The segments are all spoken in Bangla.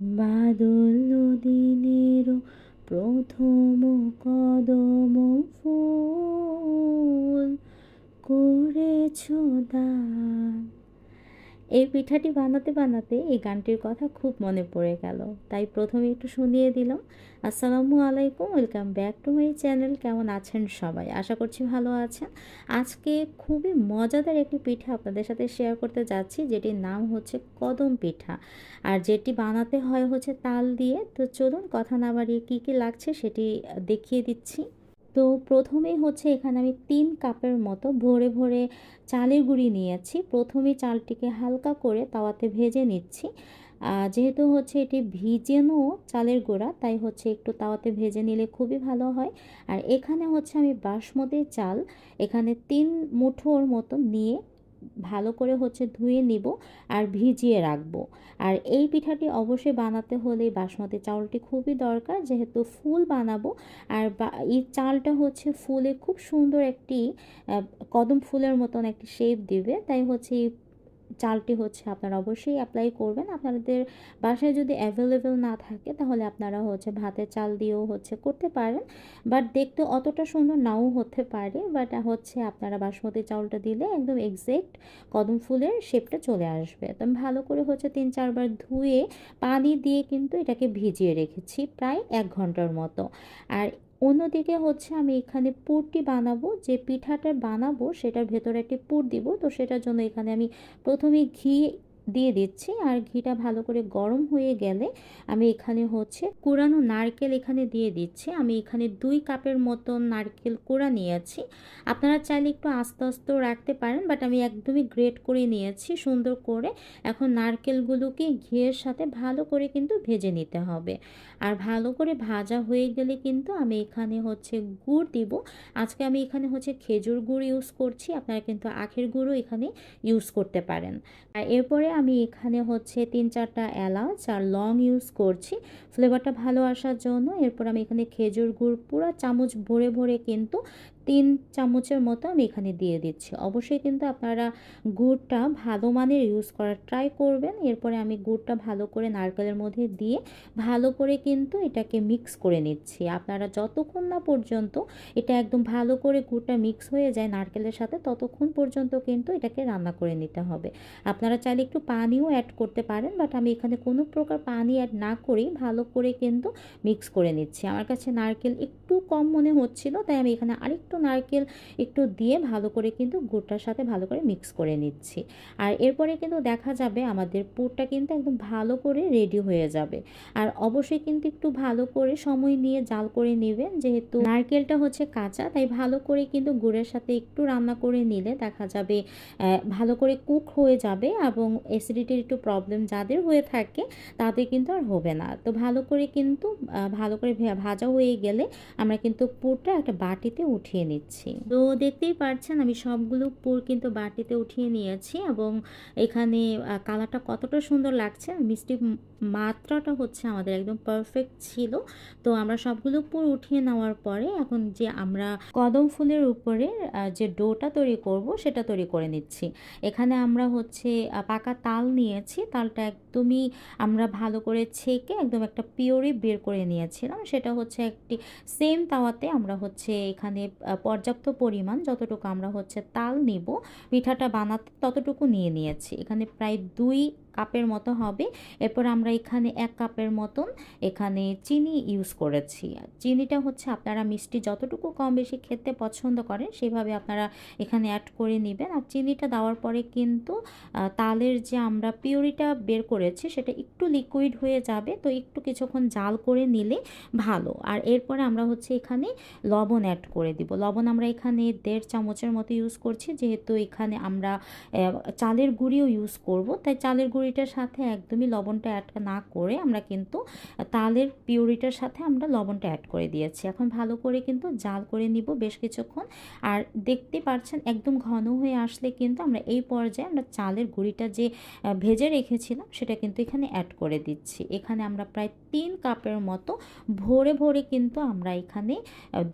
বাদল দিনের প্রথম কদম ফুল করেছ দান। এই পিঠাটি বানাতে বানাতে এই গানটির কথা খুব মনে পড়ে গেল। তাই প্রথমে একটু শুনিয়ে দিলাম। আসসালামু আলাইকুম, welcome back to my channel. কেমন আছেন সবাই? আশা করছি ভালো আছেন। আজকে খুবই মজাদার একটি পিঠা আপনাদের সাথে শেয়ার করতে যাচ্ছি, যেটির নাম হচ্ছে কদম পিঠা। আর যেটি বানাতে হয় হচ্ছে তাল দিয়ে। তো চলুন, কথা না বাড়িয়ে কী কী লাগছে সেটি দেখিয়ে দিচ্ছি। তো প্রথমেই হচ্ছে এখানে আমি তিন কাপের মতো ভরে ভরে চালের গুঁড়ি নিয়েছি। প্রথমে চালটিকে হালকা করে তাওয়াতে ভেজে নিচ্ছি। যেহেতু হচ্ছে এটি ভিজেনো চালের গোড়া, তাই হচ্ছে একটু তাওয়াতে ভেজে নিলে খুবই ভালো হয়। আর এখানে হচ্ছে আমি বাসমতি চাল এখানে তিন মুঠোর মতো নিয়ে ভালো করে হচ্ছে ধুয়ে নিব আর ভিজিয়ে রাখব। আর এই পিঠাটি অবশ্যই বানাতে হলে বাসমতি চাউলটি খুবই দরকার, যেহেতু ফুল বানাবো। আর এই চালটা হচ্ছে ফুলে খুব সুন্দর একটি কদম ফুলের মতন একটি শেপ দিবে। তাই হচ্ছে এই চালটি হচ্ছে আপনারা অবশ্যই অ্যাপ্লাই করবেন। আপনাদের বাসায় যদি অ্যাভেলেবেল না থাকে, তাহলে আপনারা হচ্ছে ভাতের চাল দিয়েও হচ্ছে করতে পারেন। বাট দেখতে অতটা সুন্দর নাও হতে পারে বাট হচ্ছে আপনারা বাসমতি চাউলটা দিলে একদম এক্স্যাক্ট কদম ফুলের শেপটা চলে আসবে। তো আমি ভালো করে হচ্ছে তিন চারবার ধুয়ে পানি দিয়ে কিন্তু এটাকে ভিজিয়ে রেখেছি প্রায় এক ঘণ্টার মতো। আর অন্যদিকে হচ্ছে আমি এখানে পুরটি বানাবো, যে পিঠাটা বানাবো সেটার ভেতরে একটি পুর দিব। তো সেটার জন্য এখানে আমি প্রথমে ঘি দিয়ে দিচ্ছি আর ঘিটা ভালো করে গরম হয়ে গেলে আমি এখানে হচ্ছে কোরানো নারকেল এখানে দিয়ে দিচ্ছি। আমি এখানে দুই কাপের মতন নারকেল কোড়া নিয়েছি। আপনারা চাইলে একটু আস্তে আস্তেও রাখতে পারেন বাট আমি একদমই গ্রেট করে নিয়েছি সুন্দর করে। এখন নারকেলগুলোকে ঘিয়ের সাথে ভালো করে কিন্তু ভেজে নিতে হবে। আর ভালো করে ভাজা হয়ে গেলে কিন্তু আমি এখানে হচ্ছে গুড় দিব। আজকে আমি এখানে হচ্ছে খেজুর গুড় ইউজ করছি। আপনারা কিন্তু আখের গুঁড়ও এখানে ইউজ করতে পারেন। আর এরপরে আমি এখানে হচ্ছে তিন চারটা এলাচ আর লং ইউজ করছি। ফ্লেভারটা ভালো আসার জন্য। এরপর আমি এখানে খেজুর গুড় পুরো চামচ ভরে ভরে কিন্তু তিন চামচের মতো আমি এখানে দিয়ে দিচ্ছি। অবশ্যই কিন্তু আপনারা গুড়টা ভালো মানের ইউজ করার ট্রাই করবেন। এরপরে আমি গুড়টা ভালো করে নারকেলের মধ্যে দিয়ে ভালো করে কিন্তু এটাকে মিক্স করে নিচ্ছি। আপনারা যতক্ষণ না পর্যন্ত এটা একদম ভালো করে গুড়টা মিক্স হয়ে যায় নারকেলের সাথে, ততক্ষণ পর্যন্ত কিন্তু এটাকে রান্না করে নিতে হবে। আপনারা চাইলে একটু পানিও অ্যাড করতে পারেন বাট আমি এখানে কোনো প্রকার পানি অ্যাড না করেই ভালো করে কিন্তু মিক্স করে নিচ্ছি। আমার কাছে নারকেল একটু কম মনে হচ্ছিল, তাই আমি এখানে আরেকটু নারকেল একটু দিয়ে ভালো করে কিন্তু গুড়টার সাথে ভালো করে মিক্স করে নিচ্ছি। আর এরপরে কিন্তু দেখা যাবে আমাদের পুরটা কিন্তু একদম ভালো করে রেডি হয়ে যাবে। আর অবশ্যই কিন্তু একটু ভালো করে সময় নিয়ে জাল করে নেবেন, যেহেতু নারকেলটা হচ্ছে কাঁচা, তাই ভালো করে কিন্তু গুড়ের সাথে একটু রান্না করে নিলে দেখা যাবে ভালো করে কুক হয়ে যাবে এবং অ্যাসিডিটির একটু প্রবলেম যাদের হয়ে থাকে তাদের কিন্তু আর হবে না। তো ভালো করে কিন্তু ভালো করে ভাজা হয়ে গেলে আমরা কিন্তু পুরটা একটা বাটিতে উঠিয়ে নিচ্ছি। তো দেখতেই পাচ্ছেন আমি সবগুলো পুর কিন্তু বাটিতে উঠিয়ে নিয়েছি এবং এখানে কালারটা কতটা সুন্দর লাগছে। মিষ্টি মাত্রাটা হচ্ছে আমাদের একদম পারফেক্ট ছিল। তো আমরা সবগুলো পুর উঠিয়ে নেওয়ার পরে এখন যে আমরা কদম ফুলের উপরে যে ডোটা তৈরি করব সেটা তৈরি করে নিচ্ছি। এখানে আমরা হচ্ছে পাকা তাল নিয়েছি। তালটা একদমই আমরা ভালো করে ছেঁকে একদম একটা পিওরি বের করে নিয়েছিলাম। সেটা হচ্ছে একটি সেম তাওয়াতে আমরা হচ্ছে এখানে পর্যাপ্ত পরিমাণ যতটুকু আমরা হচ্ছে তাল নিব পিঠাটা বানাতে ততটুকু নিয়ে নিয়েছি। এখানে প্রায় দুই কাপের মতো হবে। এরপর আমরা এখানে এক কাপের মতন এখানে চিনি ইউজ করেছি। চিনিটা হচ্ছে আপনারা মিষ্টি যতটুকু কম বেশি খেতে পছন্দ করেন সেভাবে আপনারা এখানে অ্যাড করে নেবেন। আর চিনিটা দেওয়ার পরে কিন্তু তালের যে আমরা পিউরিটা বের করেছি সেটা একটু লিকুইড হয়ে যাবে। তো একটু কিছুক্ষণ জাল করে নিলে ভালো। আর এরপরে আমরা হচ্ছে এখানে লবণ অ্যাড করে দিব। লবণ আমরা এখানে দেড় চামচের মতো ইউজ করছি। যেহেতু এখানে আমরা চালের গুঁড়িও ইউজ করব। তাই চালের গুঁড়ি পিউরিটার সাথে একদমই লবণটা অ্যাড না করে আমরা কিন্তু, তালের পিউরিটার সাথে আমরা লবণটা অ্যাড করে দিয়েছি। এখন ভালো করে কিন্তু জাল করে নিব বেশ কিছুক্ষণ। আর দেখতে পাচ্ছেন একদম ঘন হয়ে আসলে কিন্তু আমরা এই পর্যায়ে আমরা চালের গুঁড়িটা যে ভেজে রেখেছিলাম সেটা কিন্তু এখানে অ্যাড করে দিচ্ছি। এখানে আমরা প্রায় তিন কাপের মতো ভরে ভরে কিন্তু আমরা এখানে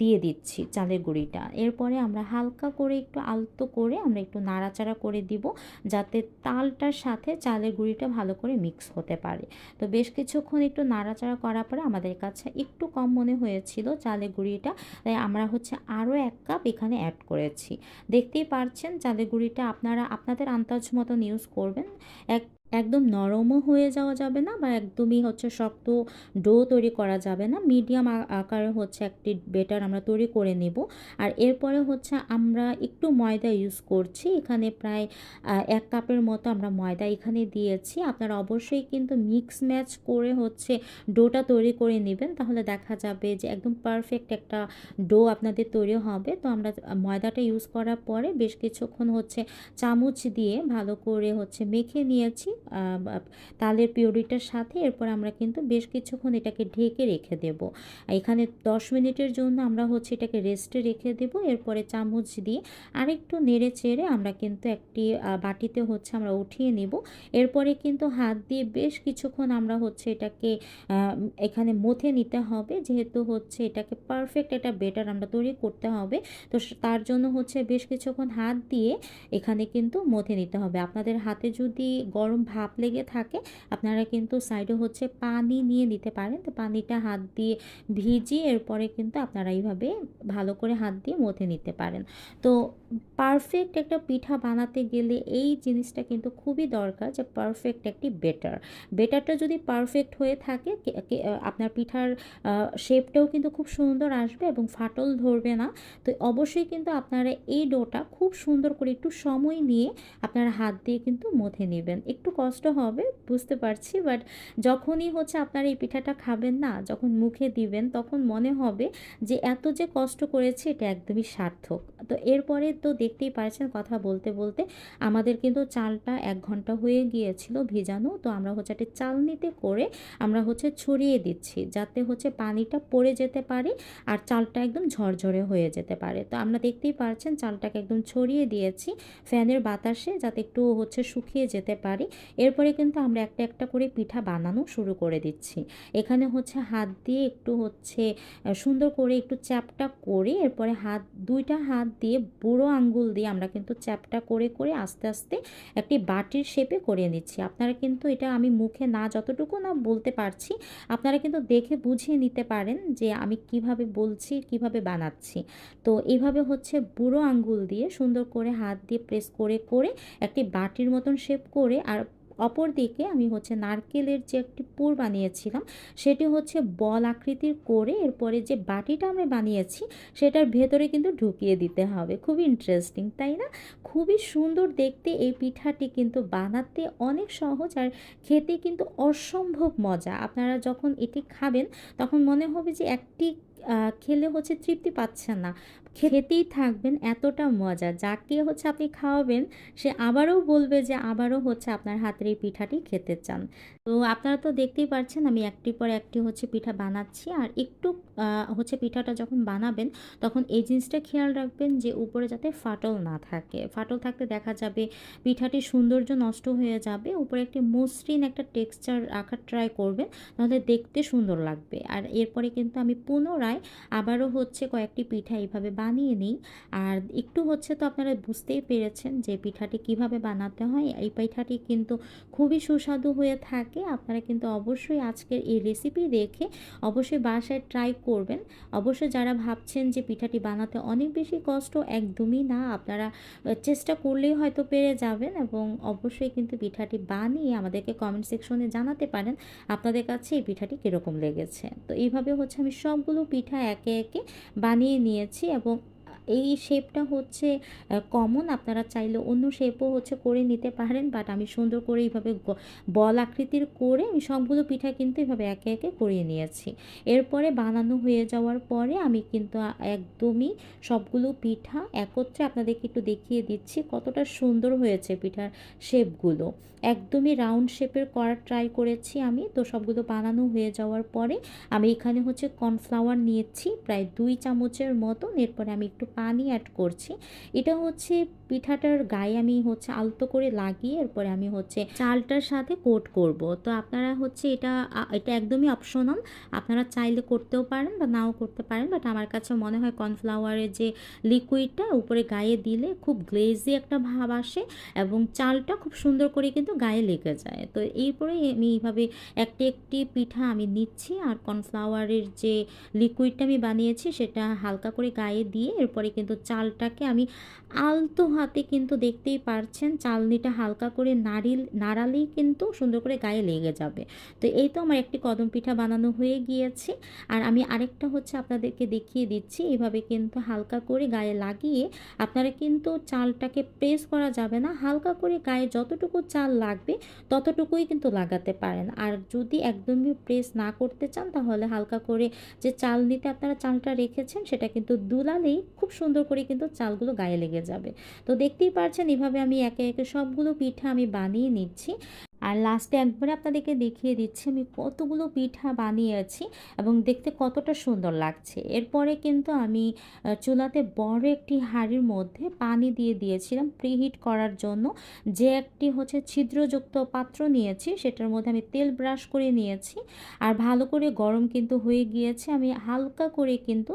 দিয়ে দিচ্ছি চালের গুঁড়িটা। এরপরে আমরা হালকা করে একটু আলতো করে আমরা একটু নাড়াচাড়া করে দিব যাতে তালটার সাথে চালের গুঁড়িটা ভালো করে মিক্স হতে পারে। তো বেশ কিছুক্ষণ একটু নাড়াচাড়া করার পরে আমাদের কাছে একটু কম মনে হয়েছিল চালের গুঁড়িটা, তাই আমরা হচ্ছে আরও এক কাপ এখানে অ্যাড করেছি। দেখতেই পারছেন চালের গুঁড়িটা আপনারা, আপনাদের আন্দাজ মতন ইউজ করবেন। এক একদম নরমও হয়ে যাওয়া যাবে না বা একদমই হচ্ছে শক্ত ডো তৈরি করা যাবে না। মিডিয়াম আকারে হচ্ছে একটি বেটার আমরা তৈরি করে নেব। আর এরপরে হচ্ছে আমরা একটু ময়দা ইউজ করছি। এখানে প্রায় এক কাপের মতো আমরা ময়দা এখানে দিয়েছি। আপনারা অবশ্যই কিন্তু মিক্স ম্যাচ করে হচ্ছে ডোটা তৈরি করে নেবেন। তাহলে দেখা যাবে যে একদম পারফেক্ট একটা ডো আপনাদের তৈরি হবে। তো আমরা ময়দাটা ইউজ করার পরে বেশ কিছুক্ষণ হচ্ছে চামচ দিয়ে ভালো করে হচ্ছে মেখে নিয়েছি। তালের পিউরিটার সাথে এরপর আমরা কিন্তু বেশ কিছুক্ষণ এটাকে ঢেকে রেখে দেব। এখানে দশ মিনিটের জন্য আমরা হচ্ছে এটাকে রেস্টে রেখে দেব। এরপরে চামচ দিয়ে আরেকটু নেড়ে চেড়ে আমরা কিন্তু একটি বাটিতে হচ্ছে আমরা উঠিয়ে নেব। এরপরে কিন্তু হাত দিয়ে বেশ কিছুক্ষণ আমরা হচ্ছে এটাকে এখানে মথে নিতে হবে। যেহেতু হচ্ছে এটাকে পারফেক্ট একটা বেটার আমরা তৈরি করতে হবে, তো তার জন্য হচ্ছে বেশ কিছুক্ষণ হাত দিয়ে এখানে কিন্তু মথে নিতে হবে। আপনাদের হাতে যদি গরম ভাপ লেগে থাকে, আপনারা কিন্তু সাইডে হচ্ছে পানি নিয়ে নিতে পারেন। তো পানিটা হাত দিয়ে ভিজিয়ে এরপরে কিন্তু আপনারা এইভাবে ভালো করে হাত দিয়ে মথে নিতে পারেন। তো পারফেক্ট একটা পিঠা বানাতে গেলে এই জিনিসটা কিন্তু খুবই দরকার যে পারফেক্ট একটি বেটার বেটারটা যদি পারফেক্ট হয়ে থাকে আপনার পিঠার শেপটাও কিন্তু খুব সুন্দর আসবে এবং ফাটল ধরবে না। তো অবশ্যই কিন্তু আপনারা এই ডোটা খুব সুন্দর করে একটু সময় নিয়ে আপনারা হাত দিয়ে কিন্তু মথে নেবেন। একটু কষ্ট হবে, বুঝতে পারছি। বাট যখনই হচ্ছে আপনারা এই পিঠাটা খাবেন না, যখন মুখে দিবেন, তখন মনে হবে যে এত যে কষ্ট করেছে, এটা একদমই সার্থক। তো এরপরে তো দেখতেই পারছেন কথা বলতে বলতে আমাদের কিন্তু চালটা এক ঘণ্টা হয়ে গিয়েছিল ভেজানো। তো আমরা হচ্ছে একটা চালনিতে করে আমরা হচ্ছে ছড়িয়ে দিচ্ছি, যাতে হচ্ছে পানিটা পড়ে যেতে পারে আর চালটা একদম ঝরঝরে হয়ে যেতে পারে। তো আমরা দেখতেই পারছেন চালটাকে একদম ছড়িয়ে দিয়েছি ফ্যানের বাতাসে, যাতে একটু হচ্ছে শুকিয়ে যেতে পারে। এরপরে কিন্তু আমরা একটা একটা করে পিঠা বানানো শুরু করে দিচ্ছি। এখানে হচ্ছে হাত দিয়ে একটু হচ্ছে সুন্দর করে একটু চ্যাপটা করে এরপরে হাত, দুইটা হাত দিয়ে বুড়ো আঙ্গুল দিয়ে আমরা কিন্তু চ্যাপটা করে করে আস্তে আস্তে একটি বাটির শেপে করে নিচ্ছি। আপনারা কিন্তু এটা আমি মুখে না যতটুকু না বলতে পারছি, আপনারা কিন্তু দেখে বুঝিয়ে নিতে পারেন যে আমি কীভাবে বলছি, কীভাবে বানাচ্ছি। তো এইভাবে হচ্ছে বুড়ো আঙ্গুল দিয়ে সুন্দর করে হাত দিয়ে প্রেস করে করে একটি বাটির মতন শেপ করে আর অপর দিকে আমি হচ্ছে নারকেলের যে একটি পুর বানিয়েছিলাম, সেটি হচ্ছে বল আকৃতির করে এরপরে যে বাটিটা আমরা বানিয়েছি, সেটার ভেতরে কিন্তু ঢুকিয়ে দিতে হবে। খুবই ইন্টারেস্টিং তাই না? খুবই সুন্দর দেখতে এই পিঠাটি কিন্তু বানাতে অনেক সহজ আর খেতে কিন্তু অসম্ভব মজা। আপনারা যখন এটি খাবেন, তখন মনে হবে যে একটি খেলে হচ্ছে তৃপ্তি পাচ্ছেন না। খেতেই থাকবেন, এতটা মজা। যাকে হচ্ছে আপনি খাওয়াবেন, সে আবারও বলবে যে আবারও হচ্ছে আপনার হাতের এই পিঠাটি খেতে চান। তো আপনারা তো দেখতেই পাচ্ছেন আমি একটি পর একটি হচ্ছে পিঠা বানাচ্ছি। আর একটু হচ্ছে পিঠাটা যখন বানাবেন, তখন এই জিনিসটা খেয়াল রাখবেন যে উপরে যাতে ফাটল না থাকে। ফাটল থাকতে দেখা যাবে, পিঠাটির সৌন্দর্য নষ্ট হয়ে যাবে। উপরে একটি মসৃণ একটা টেক্সচার রাখার ট্রাই করবেন, তাহলে দেখতে সুন্দর লাগবে। আর এরপরে কিন্তু আমি পুনরায় আবারও হচ্ছে কয়েকটি পিঠা এইভাবে বানিয়ে নিই। আর একটু হচ্ছে তো আপনারা বুঝতেই পেরেছেন যে পিঠাটি কীভাবে বানাতে হয়। এই পিঠাটি কিন্তু খুবই সুস্বাদু হয়ে থাকে। আপনারা কিন্তু অবশ্যই আজকের এই রেসিপি দেখে অবশ্যই বাসায় ট্রাই করবেন। অবশ্যই যারা ভাবছেন যে পিঠাটি বানাতে অনেক বেশি কষ্ট, একদমই না। আপনারা চেষ্টা করলেই হয়তো পেরে যাবেন এবং অবশ্যই কিন্তু পিঠাটি বানিয়ে আমাদেরকে কমেন্ট সেকশনে জানাতে পারেন আপনাদের কাছে এই পিঠাটি কীরকম লেগেছে। তো এইভাবে হচ্ছে আমি সবগুলো পিঠা একে একে বানিয়ে নিয়েছি এবং এই শেপটা হচ্ছে কমন আপনারা চাইলে অন্য শেপও হচ্ছে করে নিতে পারেন বাট আমি সুন্দর করে এইভাবে বল আকৃতির করে আমি সবগুলো পিঠা কিন্তু এভাবে একে একে করিয়ে নিয়েছি। এরপরে বানানো হয়ে যাওয়ার পরে আমি কিন্তু একদমই সবগুলো পিঠা একত্রে আপনাদেরকে একটু দেখিয়ে দিচ্ছি কতটা সুন্দর হয়েছে পিঠার শেপগুলো একদমই রাউন্ড শেপের করার ট্রাই করেছি আমি, তো সবগুলো বানানো হয়ে যাওয়ার পরে আমি এখানে হচ্ছে কর্নফ্লাওয়ার নিয়েছি, প্রায় দুই চামচের মতন। এরপরে আমি একটু পানি অ্যাড করছি। এটা হচ্ছে পিঠাটার গায়ে আমি হচ্ছে আলতো করে লাগিয়ে এরপরে আমি হচ্ছে চালটার সাথে কোট করব। তো আপনারা হচ্ছে এটা এটা একদমই অপশনাল আপনারা চাইলে করতেও পারেন বা নাও করতে পারেন বাট আমার কাছে মনে হয় কর্নফ্লাওয়ারের যে লিকুইডটা উপরে গায়ে দিলে খুব গ্লেজি একটা ভাব আসে এবং চালটা খুব সুন্দর করে কিন্তু গায়ে লেগে যায়। তো এরপরে আমি এইভাবে একটি একটি পিঠা আমি নিচ্ছি আর কর্নফ্লাওয়ারের যে লিকুইডটা আমি বানিয়েছি সেটা হালকা করে গায়ে দিয়ে এরপরে কিন্তু চালটাকে আমি আলতো হাতে কিন্তু দেখতেই পারছেন চালনিটা হালকা করে নাড়িল, নাড়ালেই কিন্তু সুন্দর করে গায়ে লেগে যাবে। তো এই তো আমার একটি কদম পিঠা বানানো হয়ে গিয়েছে। আর আমি আরেকটা হচ্ছে আপনাদেরকে দেখিয়ে দিচ্ছি, এভাবে কিন্তু হালকা করে গায়ে লাগিয়ে আপনারা কিন্তু চালটাকে প্রেস করা যাবে না, হালকা করে গায়ে যতটুকু চাল লাগবে ততটুকুই কিন্তু লাগাতে পারেন। আর যদি একদমই প্রেস না করতে চান, তাহলে হালকা করে যে চাল নিতে আপনারা চালটা রেখেছেন, সেটা কিন্তু দুলালেই খুব সুন্দর করে কিন্তু চালগুলো গায়ে লেগে যাবে। তো দেখতেই পারছেন, এভাবে আমি একে একে সবগুলো পিঠা আমি বানিয়ে নিচ্ছি। আর লাস্টে একবারে আপনাদেরকে দেখিয়ে দিচ্ছি, আমি কতগুলো পিঠা বানিয়েছি এবং দেখতে কতটা সুন্দর লাগছে। এরপরে কিন্তু আমি চুলাতে বড় একটি হাঁড়ির মধ্যে পানি দিয়ে দিয়েছিলাম প্রিহিট করার জন্য। যে একটি হচ্ছে ছিদ্রযুক্ত পাত্র নিয়েছি, সেটার মধ্যে আমি তেল ব্রাশ করে নিয়েছি আর ভালো করে গরম কিন্তু হয়ে গিয়েছে। আমি হালকা করে কিন্তু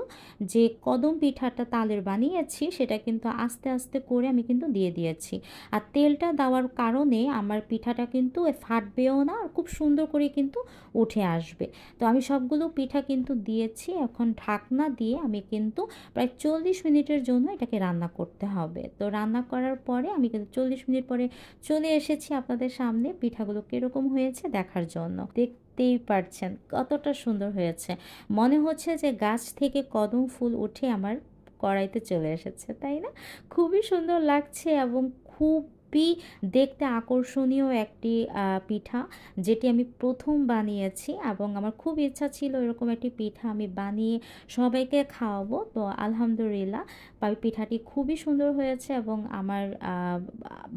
যে কদম পিঠাটা তালের বানিয়েছি, সেটা কিন্তু আস্তে আস্তে করে আমি কিন্তু দিয়ে দিয়েছি। আর তেলটা দেওয়ার কারণে আমার পিঠাটা কিন্তু ফাটবেও না আর খুব সুন্দর করে কিন্তু উঠে আসবে। তো আমি সবগুলো পিঠা কিন্তু দিয়েছি। এখন ঢাকনা দিয়ে আমি কিন্তু প্রায় চল্লিশ মিনিটের জন্য এটাকে রান্না করতে হবে। তো রান্না করার পরে আমি কিন্তু চল্লিশ মিনিট পরে চলে এসেছি আপনাদের সামনে পিঠাগুলো কীরকম হয়েছে দেখার জন্য। দেখতেই পারছেন কতটা সুন্দর হয়েছে। মনে হচ্ছে যে গাছ থেকে কদম ফুল উঠে আমার কড়াইতে চলে এসেছে, তাই না? খুবই সুন্দর লাগছে এবং খুবই দেখতে আকর্ষণীয় একটি পিঠা যেটি আমি প্রথম বানিয়েছি এবং আমার খুব ইচ্ছা ছিল এরকম একটি পিঠা আমি বানিয়ে সবাইকে খাওয়াবো। তো আলহামদুলিল্লাহ পিঠাটি খুবই সুন্দর হয়েছে এবং আমার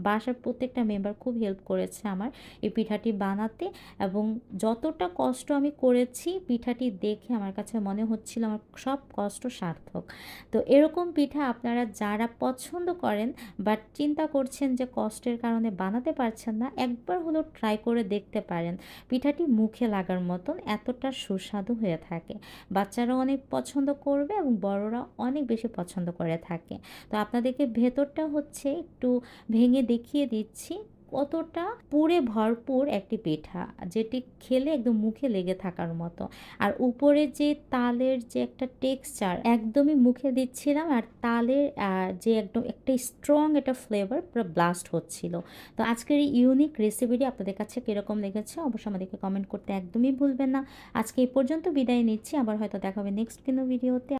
বাসার প্রত্যেকটা মেম্বার খুব হেল্প করেছে আমার এই পিঠাটি বানাতে এবং যতটা কষ্ট আমি করেছি পিঠাটি দেখে আমার কাছে মনে হচ্ছিল আমার সব কষ্ট সার্থক। তো এরকম পিঠা আপনারা যারা পছন্দ করেন বাট চিন্তা করছেন যে কষ্টের কারণে বানাতে পারছেন না, একবার হলো ট্রাই করে দেখতে পারেন। পিঠাটি মুখে লাগার মতন এতটা সুস্বাদু হয়ে থাকে। বাচ্চারা অনেক পছন্দ করবে এবং বড়রা অনেক বেশি পছন্দ করে থাকে। তো আপনাদেরকে ভেতরটা হচ্ছে একটু ভেঙে দেখিয়ে দিচ্ছি। কতটা পুরে ভরপুর একটি পিঠা, যেটি খেলে একদম মুখে লেগে থাকার মতো। আর উপরে যে তালের যে একটা টেক্সচার একদমই মুখে দিচ্ছিলাম, আর তালের যে একদম একটা স্ট্রং একটা ফ্লেভার পুরো ব্লাস্ট হচ্ছিল। তো আজকের এই ইউনিক রেসিপিটি আপনাদের কাছে কীরকম লেগেছে, অবশ্যই আমাদেরকে কমেন্ট করতে একদমই ভুলবেন না। আজকে এই পর্যন্ত বিদায় নিচ্ছি, আবার হয়তো দেখা হবে নেক্সট কোনো ভিডিওতে